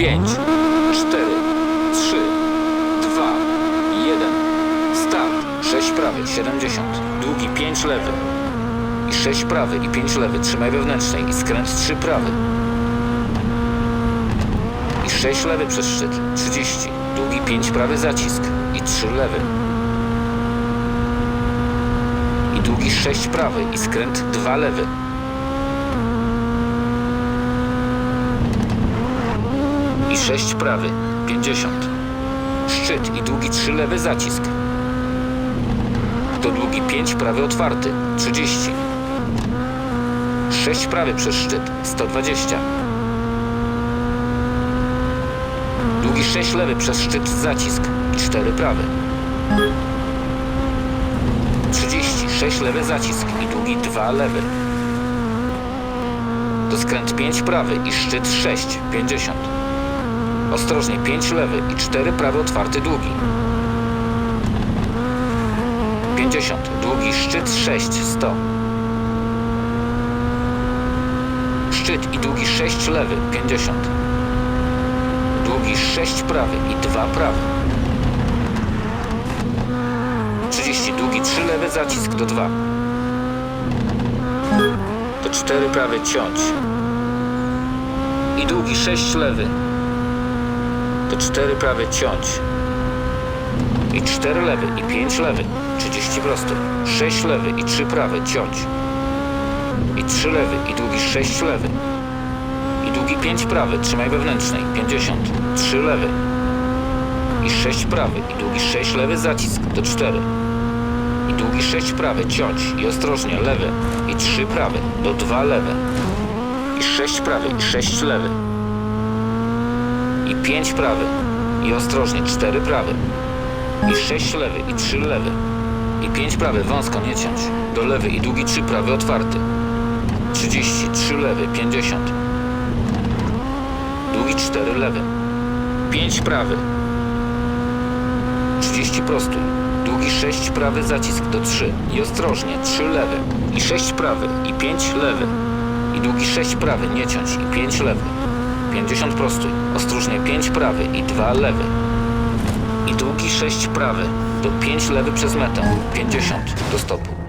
5, 4, 3, 2, 1. Start. 6 prawy, 70. Długi 5 lewy. I 6 prawy i 5 lewy. Trzymaj wewnętrznej i skręt 3 prawy. I 6 lewy przez szczyt. 30. Długi 5 prawy zacisk. I 3 lewy. I długi 6 prawy i skręt 2 lewy. 6 prawy. 50. Szczyt i długi 3 lewy zacisk. To długi 5 prawy otwarty. 30. 6 prawy przez szczyt. 120. Długi 6 lewy przez szczyt zacisk. 4 prawy. 30. 6 lewy zacisk i długi 2 lewy. To skręt 5 prawy i szczyt 6. 50. Ostrożnie 5 lewy i 4 prawy otwarty długi. 50. Długi szczyt 6. 100. Szczyt i długi 6 lewy. 50. Długi 6 prawy i 2 prawy. 30. Długi 3 lewy zacisk do 2. To 4 prawy ciąć. I długi 6 lewy. To 4 prawy ciąć. I 4 lewy i 5 lewy. 30 prosty. 6 lewy i 3 prawy ciąć. I 3 lewy i długi 6 lewy. I długi 5 prawy, trzymaj wewnętrznej. 50. 3 lewy. I 6 prawy i długi 6 lewy zacisk do 4. I długi 6 prawy ciąć i ostrożnie lewy. I 3 prawy do 2 lewe. I 6 prawy i 6 lewy. I 5 prawy. I ostrożnie 4 prawy. I 6 lewy i 3 lewy. I 5 prawy wąsko nie ciąć. Do lewy i długi 3 prawy otwarty. 30, 3 lewy, 50. Długi 4 lewy. 5 prawy. 30 prosty. Długi 6 prawy zacisk do 3. I ostrożnie 3 lewy. I 6 prawy. I 5 lewy. I długi 6 prawy, nie ciąć. I 5 lewy. 50 prosty. Ostrożnie 5 prawy i 2 lewy. I długi 6 prawy. Do 5 lewy przez metę. 50 do stopu.